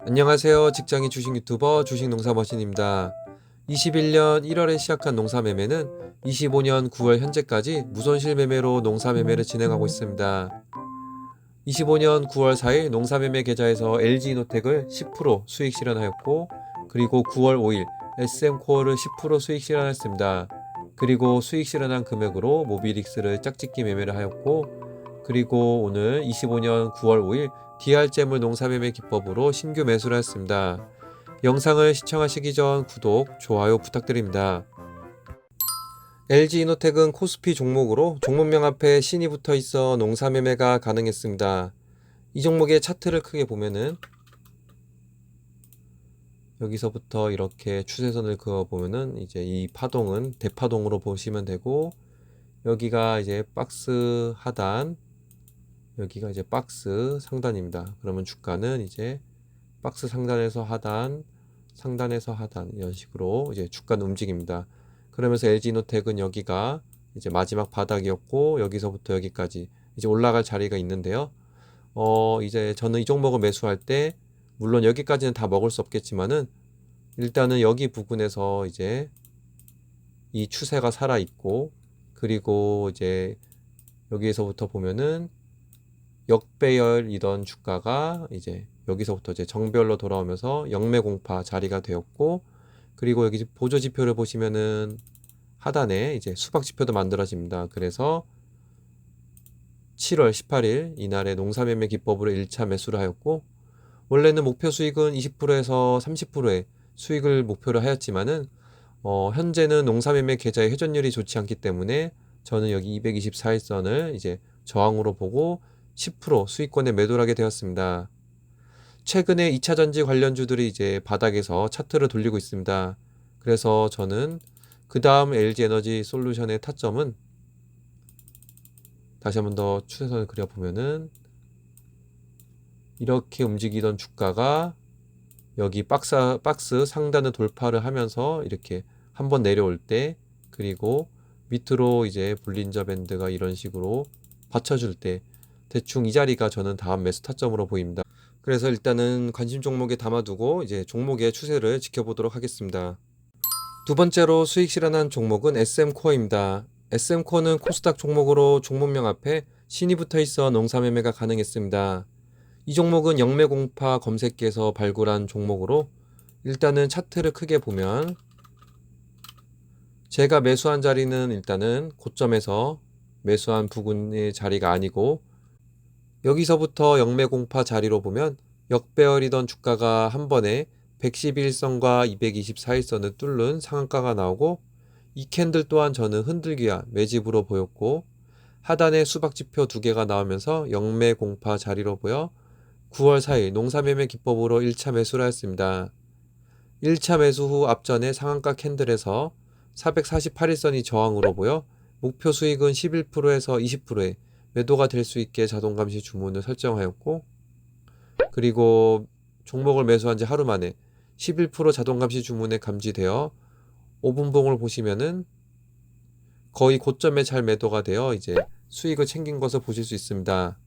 안녕하세요. 직장인 주식 유튜버 주식 농사머신입니다. 21년 1월에 시작한 농사 매매는 25년 9월 현재까지 무손실 매매로 농사 매매를 진행하고 있습니다. 25년 9월 4일 농사 매매 계좌에서 LG이노텍을 10% 수익 실현하였고 그리고 9월 5일 SM코어를 10% 수익 실현했습니다. 그리고 수익 실현한 금액으로 모비릭스를 짝짓기 매매를 하였고 그리고 오늘 25년 9월 5일 DR재물 농사매매 기법으로 신규 매수를 했습니다. 영상을 시청하시기 전 구독, 좋아요 부탁드립니다. LG이노텍은 코스피 종목으로 종목명 앞에 신이 붙어 있어 농사매매가 가능했습니다. 이 종목의 차트를 크게 보면은 여기서부터 이렇게 추세선을 그어 보면은 이제 이 파동은 대파동으로 보시면 되고 여기가 이제 박스 하단 여기가 이제 박스 상단입니다. 그러면 주가는 이제 박스 상단에서 하단, 상단에서 하단 이런 식으로 이제 주가는 움직입니다. 그러면서 LG노텍은 여기가 이제 마지막 바닥이었고 여기서부터 여기까지 이제 올라갈 자리가 있는데요. 어 이제 저는 이 종목을 매수할 때 물론 여기까지는 다 먹을 수 없겠지만은 일단은 여기 부근에서 이제 이 추세가 살아 있고 그리고 이제 여기에서부터 보면은 역배열이던 주가가 이제 여기서부터 이제 정별로 돌아오면서 영매공파 자리가 되었고 그리고 여기 보조 지표를 보시면은 하단에 이제 수박 지표도 만들어집니다. 그래서 7월 18일 이날에 농사매매 기법으로 1차 매수를 하였고 원래는 목표 수익은 20%에서 30%의 수익을 목표로 하였지만은 어 현재는 농사매매 계좌의 회전율이 좋지 않기 때문에 저는 여기 224일선을 이제 저항으로 보고 10% 수익권에 매도를 하게 되었습니다. 최근에 2차 전지 관련주들이 이제 바닥에서 차트를 돌리고 있습니다. 그래서 저는 그 다음 LG 에너지 솔루션의 타점은 다시 한번 더 추세선을 그려보면은 이렇게 움직이던 주가가 여기 박스, 박스 상단을 돌파를 하면서 이렇게 한번 내려올 때 그리고 밑으로 이제 볼린저 밴드가 이런 식으로 받쳐줄 때 대충 이 자리가 저는 다음 매수 타점으로 보입니다. 그래서 일단은 관심 종목에 담아두고 이제 종목의 추세를 지켜보도록 하겠습니다. 두 번째로 수익 실현한 종목은 SM코어입니다. SM코어는 코스닥 종목으로 종목명 앞에 신이 붙어 있어 농사 매매가 가능했습니다. 이 종목은 영매공파 검색기에서 발굴한 종목으로 일단은 차트를 크게 보면 제가 매수한 자리는 일단은 고점에서 매수한 부근의 자리가 아니고 여기서부터 영매공파 자리로 보면 역배열이던 주가가 한 번에 111선과 224일선을 뚫는 상한가가 나오고 이 캔들 또한 저는 흔들기와 매집으로 보였고 하단에 수박지표 두 개가 나오면서 영매공파 자리로 보여 9월 4일 농사매매 기법으로 1차 매수를 했습니다. 1차 매수 후 앞전에 상한가 캔들에서 448일선이 저항으로 보여 목표 수익은 11%에서 20%에 매도가 될 수 있게 자동 감시 주문을 설정하였고 그리고 종목을 매수한 지 하루 만에 11% 자동 감시 주문에 감지되어 5분봉을 보시면은 거의 고점에 잘 매도가 되어 이제 수익을 챙긴 것을 보실 수 있습니다.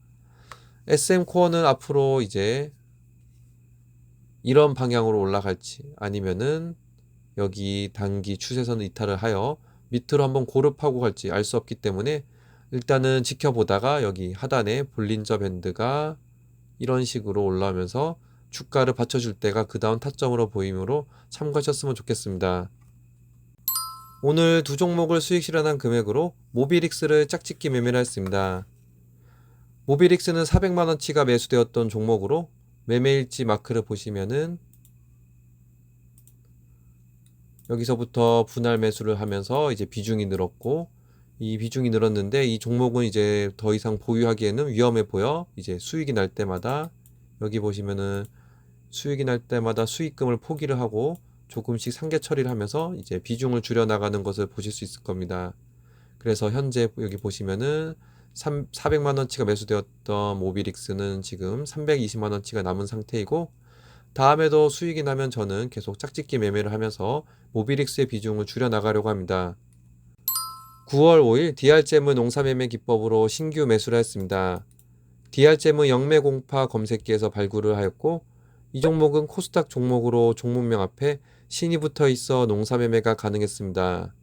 SM 코어는 앞으로 이제 이런 방향으로 올라갈지 아니면은 여기 단기 추세선을 이탈을 하여 밑으로 한번 고릅하고 갈지 알 수 없기 때문에 일단은 지켜보다가 여기 하단에 볼린저 밴드가 이런 식으로 올라오면서 주가를 받쳐줄 때가 그 다음 타점으로 보이므로 참고하셨으면 좋겠습니다. 오늘 두 종목을 수익 실현한 금액으로 모비릭스를 짝짓기 매매를 했습니다. 모비릭스는 400만원치가 매수되었던 종목으로 매매일지 마크를 보시면은 여기서부터 분할 매수를 하면서 이제 비중이 늘었고 이 비중이 늘었는데 이 종목은 이제 더 이상 보유하기에는 위험해 보여 이제 수익이 날 때마다 여기 보시면은 수익이 날 때마다 수익금을 포기를 하고 조금씩 상계 처리를 하면서 이제 비중을 줄여 나가는 것을 보실 수 있을 겁니다. 그래서 현재 여기 보시면은 3, 400만 원치가 매수되었던 모비릭스는 지금 320만 원치가 남은 상태이고 다음에도 수익이 나면 저는 계속 짝짓기 매매를 하면서 모비릭스의 비중을 줄여 나가려고 합니다. 9월 5일 DR재무 농사매매 기법으로 신규 매수를 했습니다. DR재무 영매공파 검색기에서 발굴을 하였고 이 종목은 코스닥 종목으로 종목명 앞에 신이 붙어 있어 농사 매매가 가능했습니다.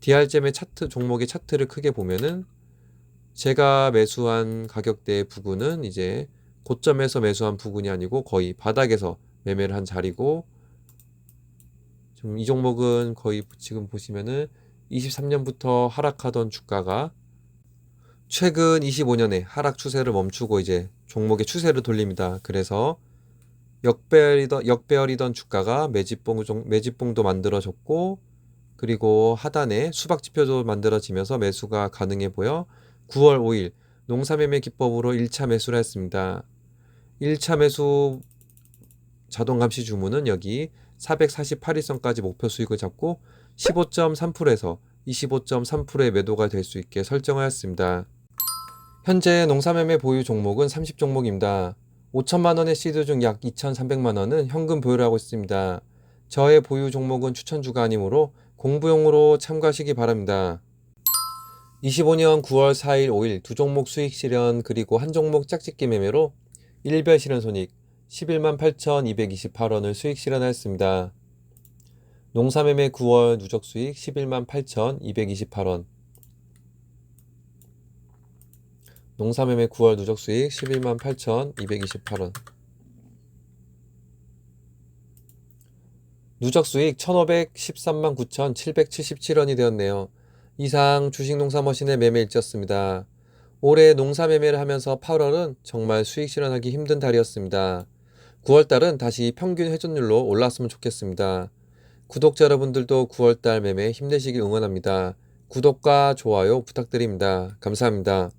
DR잼의 차트 종목의 차트를 크게 보면은 제가 매수한 가격대의 부근은 이제 고점에서 매수한 부근이 아니고 거의 바닥에서 매매를 한 자리고 좀이 종목은 거의 지금 보시면은 23년부터 하락하던 주가가 최근 25년에 하락 추세를 멈추고 이제 종목의 추세를 돌립니다. 그래서 역배열이던, 역배열이던 주가가 매집봉, 종- 매집봉도 만들어졌고 그리고 하단에 수박 지표도 만들어지면서 매수가 가능해 보여 9월 5일 농사매매 기법으로 1차 매수를 했습니다. 1차 매수 자동 감시 주문은 여기 448일선까지 목표 수익을 잡고 15.3%에서 25.3%의 매도가 될 수 있게 설정하였습니다. 현재 농사매매 보유 종목은 30종목입니다. 5천만 원의 시드 중 약 2,300만 원은 현금 보유를 하고 있습니다. 저의 보유 종목은 추천주가 아니므로 공부용으로 참고하시기 바랍니다. 25년 9월 4일 5일 두 종목 수익 실현 그리고 한 종목 짝짓기 매매로 일별 실현 손익 11만 8,228원을 수익 실현하였습니다. 농사매매 9월 누적 수익 11만 8,228원 농사매매 9월 누적 수익 11만 8,228원 누적 수익 1,513만 9,777원이 되었네요. 이상 주식농사 머신의 매매 일지였습니다. 올해 농사 매매를 하면서 8월은 정말 수익 실현하기 힘든 달이었습니다. 9월달은 다시 평균 회전율로 올랐으면 좋겠습니다. 구독자 여러분들도 9월달 매매 힘내시길 응원합니다. 구독과 좋아요 부탁드립니다. 감사합니다.